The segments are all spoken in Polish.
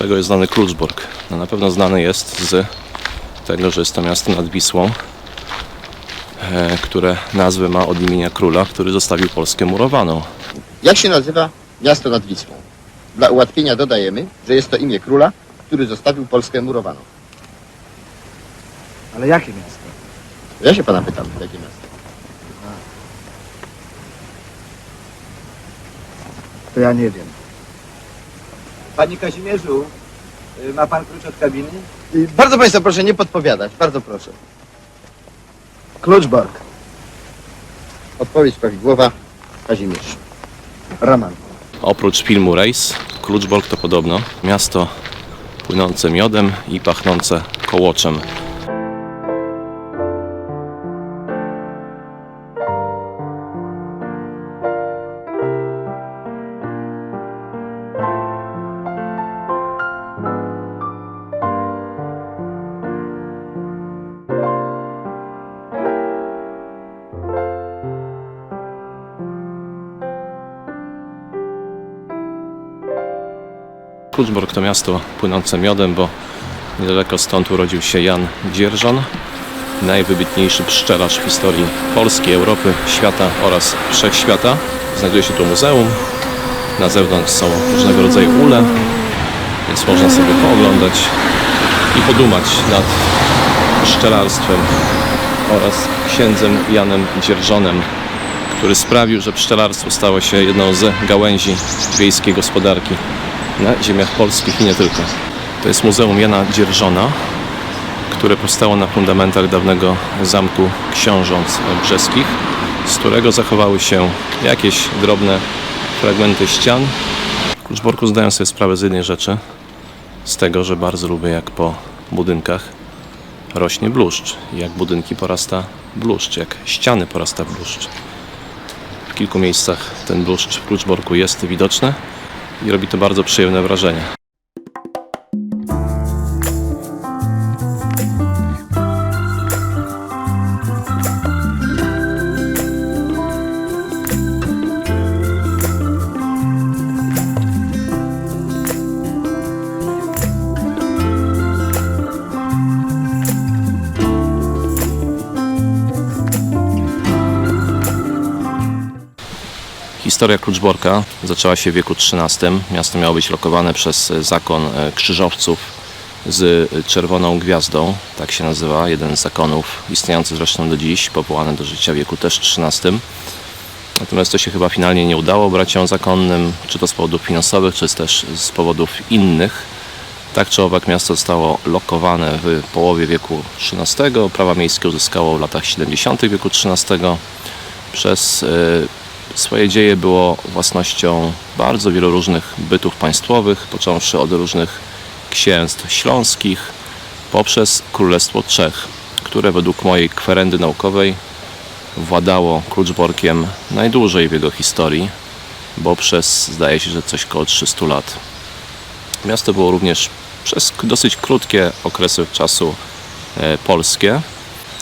czego jest znany Kluczbork? No na pewno znany jest z tego, że jest to miasto nad Wisłą, e, które nazwę ma od imienia króla, który zostawił Polskę murowaną. Jak się nazywa miasto nad Wisłą? Dla ułatwienia dodajemy, że jest to imię króla, który zostawił Polskę murowaną. Ale jakie miasto? Ja się pana pytam, jakie miasto? To ja nie wiem. Panie Kazimierzu, y, ma pan klucz od kabiny? Y, Bardzo państwa proszę nie podpowiadać, bardzo proszę. Kluczborg. Odpowiedź prawidłowa, Kazimierz. Roman. Oprócz filmu Race, Kluczbork to podobno miasto płynące miodem i pachnące kołoczem. Kluczbork to miasto płynące miodem, bo niedaleko stąd urodził się Jan Dzierżon, najwybitniejszy pszczelarz w historii Polski, Europy, świata oraz wszechświata. Znajduje się tu muzeum. Na zewnątrz są różnego rodzaju ule, więc można sobie pooglądać i podumać nad pszczelarstwem oraz księdzem Janem Dzierżonem, który sprawił, że pszczelarstwo stało się jedną z gałęzi wiejskiej gospodarki na ziemiach polskich i nie tylko. To jest Muzeum Jana Dzierżona, które powstało na fundamentach dawnego zamku książąt brzeskich, z którego zachowały się jakieś drobne fragmenty ścian. W Kluczborku zdają sobie sprawę z jednej rzeczy, z tego, że bardzo lubię jak po budynkach rośnie bluszcz, jak budynki porasta bluszcz, jak ściany porasta bluszcz. W kilku miejscach ten bluszcz w Kluczborku jest widoczny i robi to bardzo przyjemne wrażenie. Historia Kluczborka zaczęła się w wieku XIII. Miasto miało być lokowane przez zakon e, krzyżowców z czerwoną gwiazdą, tak się nazywa, jeden z zakonów, istniejący zresztą do dziś, powołany do życia w wieku też XIII. Natomiast to się chyba finalnie nie udało braciom zakonnym, czy to z powodów finansowych, czy też z powodów innych. Tak czy owak miasto zostało lokowane w połowie wieku XIII. Prawa miejskie uzyskało w latach 70. wieku XIII. Przez e, swoje dzieje było własnością bardzo wielu różnych bytów państwowych, począwszy od różnych księstw śląskich, poprzez Królestwo Czech, które według mojej kwerendy naukowej władało Kluczborkiem najdłużej w jego historii, bo przez, zdaje się, że coś koło 300 lat. Miasto było również przez dosyć krótkie okresy czasu e, polskie,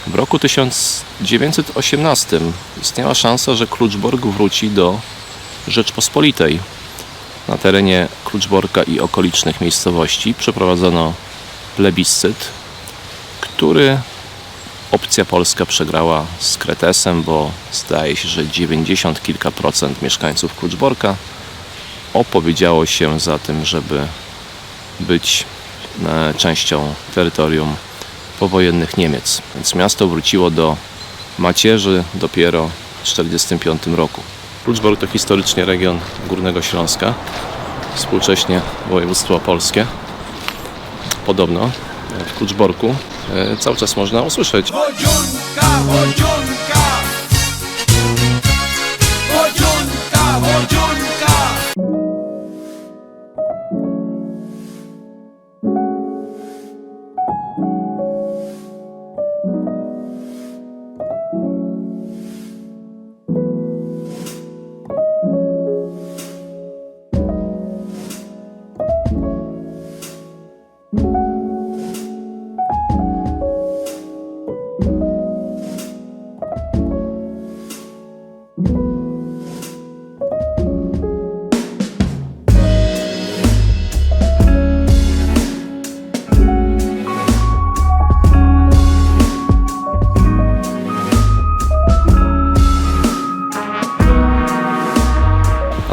w roku 1918 istniała szansa, że Kluczbork wróci do Rzeczpospolitej. Na terenie Kluczborka i okolicznych miejscowości przeprowadzono plebiscyt, który opcja polska przegrała z Kretesem, bo zdaje się, że 90 kilka procent mieszkańców Kluczborka opowiedziało się za tym, żeby być e, częścią terytorium powojennych Niemiec. Więc miasto wróciło do macierzy dopiero w 1945 roku. Kluczbork to historycznie region Górnego Śląska, współcześnie województwo opolskie. Podobno w Kluczborku e, cały czas można usłyszeć Wodziunka, wodziunka! Wodziunka, wodziunka!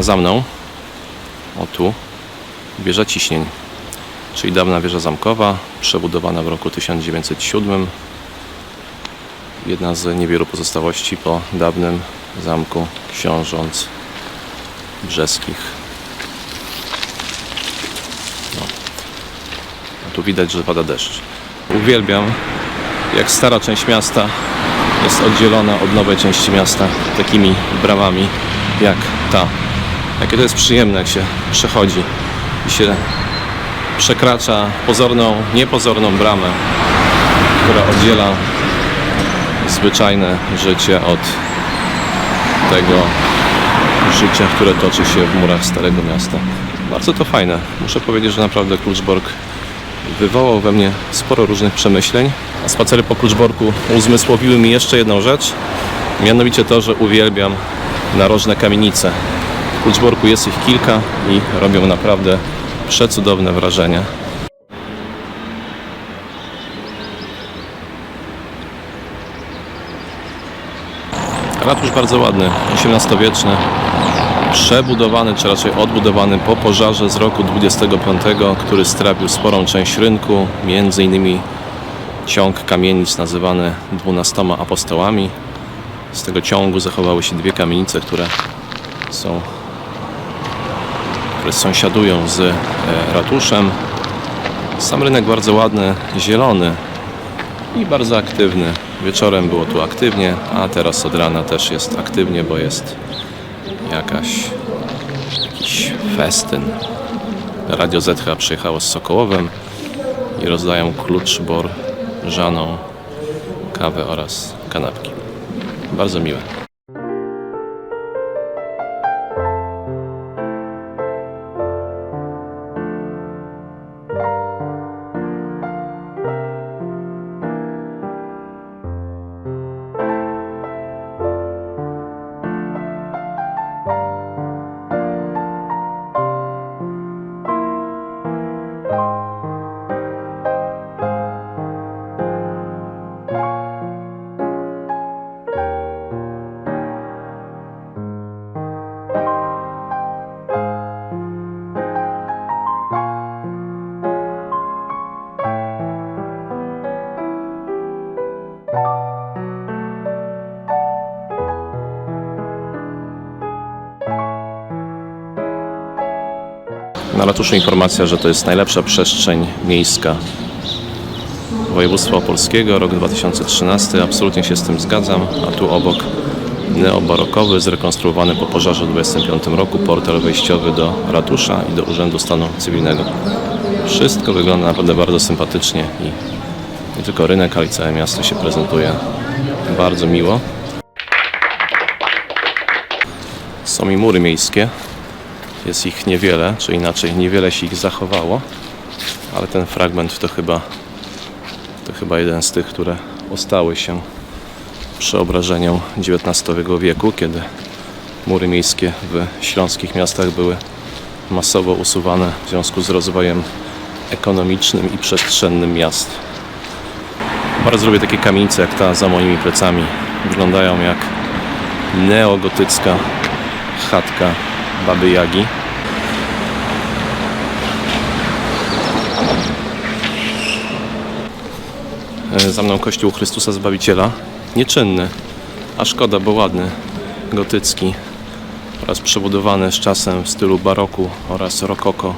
Za mną, o tu, wieża ciśnień, czyli dawna wieża zamkowa, przebudowana w roku 1907. Jedna z niewielu pozostałości po dawnym zamku książąt brzeskich. No. Tu widać, że pada deszcz. Uwielbiam, jak stara część miasta jest oddzielona od nowej części miasta takimi bramami jak ta. Jakie to jest przyjemne, jak się przechodzi i się przekracza pozorną, niepozorną bramę, która oddziela zwyczajne życie od tego życia, które toczy się w murach Starego Miasta. Bardzo to fajne. Muszę powiedzieć, że naprawdę Kluczbork wywołał we mnie sporo różnych przemyśleń, a spacery po Kluczborku uzmysłowiły mi jeszcze jedną rzecz, mianowicie to, że uwielbiam narożne kamienice. W Kluczborku jest ich kilka i robią naprawdę przecudowne wrażenie. Ratusz bardzo ładny, XVIII-wieczny, przebudowany, czy raczej odbudowany po pożarze z roku 25, który strawił sporą część rynku, między innymi ciąg kamienic nazywany dwunastoma apostołami. Z tego ciągu zachowały się dwie kamienice, które są które sąsiadują z e, ratuszem. Sam rynek bardzo ładny, zielony i bardzo aktywny. Wieczorem było tu aktywnie, a teraz od rana też jest aktywnie, bo jest jakaś, jakiś festyn. Radio ZH przyjechało z Sokołowem i rozdają klucz, bor, żaną, kawę oraz kanapki. Bardzo miłe. Na ratuszu informacja, że to jest najlepsza przestrzeń miejska województwa opolskiego, rok 2013. Absolutnie się z tym zgadzam. A tu obok neobarokowy, zrekonstruowany po pożarze w 25 roku, portal wejściowy do ratusza i do Urzędu Stanu Cywilnego. Wszystko wygląda naprawdę bardzo sympatycznie i nie tylko rynek, ale i całe miasto się prezentuje bardzo miło. Są i mury miejskie. Jest ich niewiele, czy inaczej niewiele się ich zachowało, ale ten fragment to chyba, to chyba jeden z tych, które ostały się przeobrażeniom XIX wieku, kiedy mury miejskie w śląskich miastach były masowo usuwane w związku z rozwojem ekonomicznym i przestrzennym miast. Bardzo lubię takie kamienice jak ta za moimi plecami. Wyglądają jak neogotycka chatka Baby Jagi. E, Za mną kościół Chrystusa Zbawiciela. Nieczynny, a szkoda, bo ładny, gotycki oraz przebudowany z czasem w stylu baroku oraz rokoko.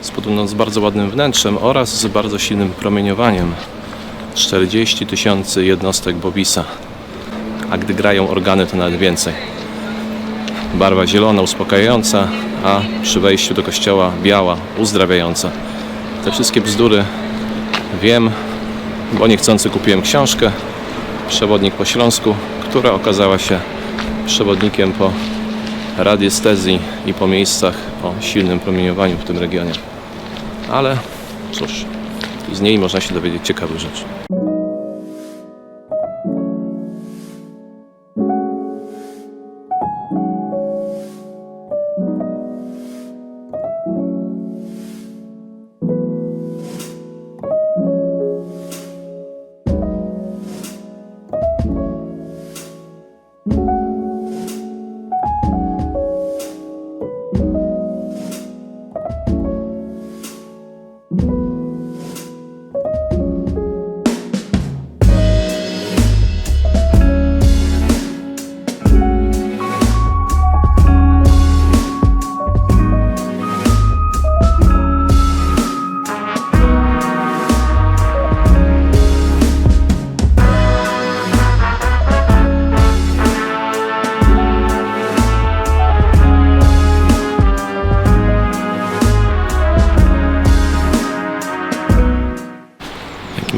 Z podobno z bardzo ładnym wnętrzem oraz z bardzo silnym promieniowaniem. 40 tysięcy jednostek Bobisa. A gdy grają organy, to nawet więcej barwa zielona, uspokajająca, a przy wejściu do kościoła biała, uzdrawiająca. Te wszystkie bzdury wiem, bo niechcący kupiłem książkę Przewodnik po Śląsku, która okazała się przewodnikiem po radiestezji i po miejscach o silnym promieniowaniu w tym regionie. Ale cóż, z niej można się dowiedzieć ciekawych rzeczy.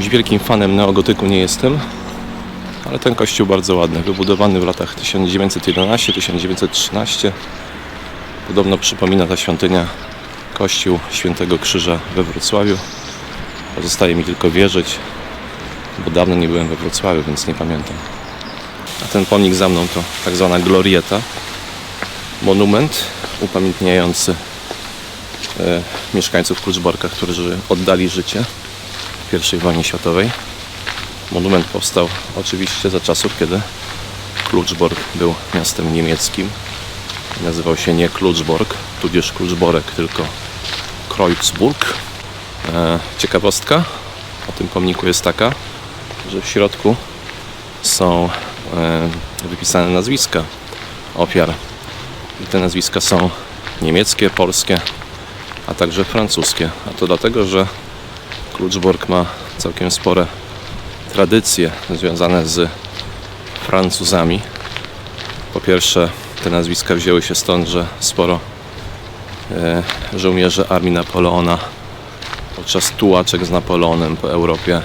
Jakimś wielkim fanem neogotyku nie jestem, ale ten kościół bardzo ładny, wybudowany w latach 1911-1913. Podobno przypomina ta świątynia kościół Świętego Krzyża we Wrocławiu. Pozostaje mi tylko wierzyć, bo dawno nie byłem we Wrocławiu, więc nie pamiętam. A ten pomnik za mną to tak zwana glorieta, monument upamiętniający e, mieszkańców Kluczborka, którzy oddali życie I wojnie światowej. Monument powstał oczywiście za czasów, kiedy Kluczbork był miastem niemieckim. Nazywał się nie Kluczbork, tudzież Kluczborek, tylko Kreuzburg. E, ciekawostka o tym pomniku jest taka, że w środku są e, wypisane nazwiska ofiar. I te nazwiska są niemieckie, polskie, a także francuskie. A to dlatego, że Kluczbork ma całkiem spore tradycje związane z Francuzami. Po pierwsze, te nazwiska wzięły się stąd, że sporo e, żołnierzy armii Napoleona podczas tułaczek z Napoleonem po Europie e,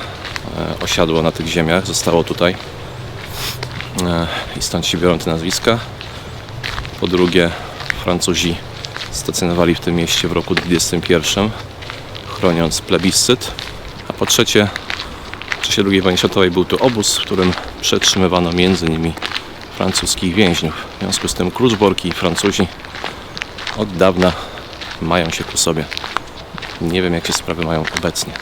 osiadło na tych ziemiach, zostało tutaj e, i stąd się biorą te nazwiska. Po drugie, Francuzi stacjonowali w tym mieście w roku 21, chroniąc plebiscyt. A po trzecie, w czasie II wojny światowej był tu obóz, w którym przetrzymywano między innymi francuskich więźniów. W związku z tym Kluczborki i Francuzi od dawna mają się ku sobie. Nie wiem, jak się sprawy mają obecnie.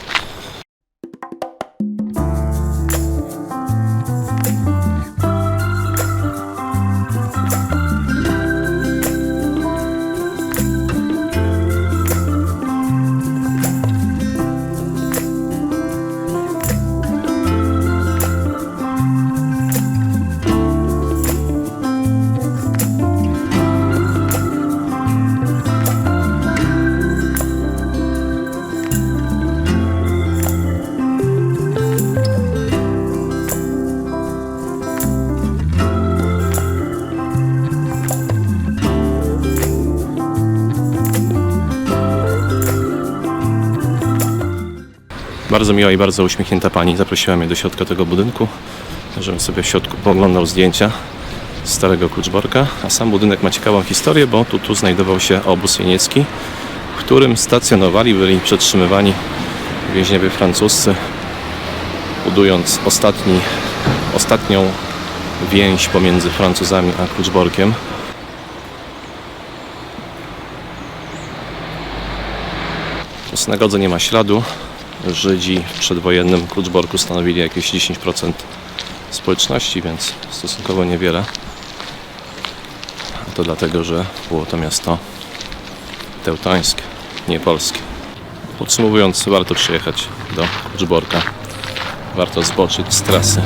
Bardzo miła i bardzo uśmiechnięta pani zaprosiła mnie do środka tego budynku, żebym sobie w środku pooglądał zdjęcia starego Kluczborka. A sam budynek ma ciekawą historię, bo tu, tu znajdował się obóz jeniecki, w którym stacjonowali, byli przetrzymywani więźniowie francuscy, budując ostatni, ostatnią więź pomiędzy Francuzami a Kluczborkiem. W synagodze nie ma śladu, Żydzi w przedwojennym Kluczborku stanowili jakieś 10% społeczności, więc stosunkowo niewiele. A to dlatego, że było to miasto teutońskie, nie polskie. Podsumowując, warto przyjechać do Kluczborka. Warto zboczyć z trasy.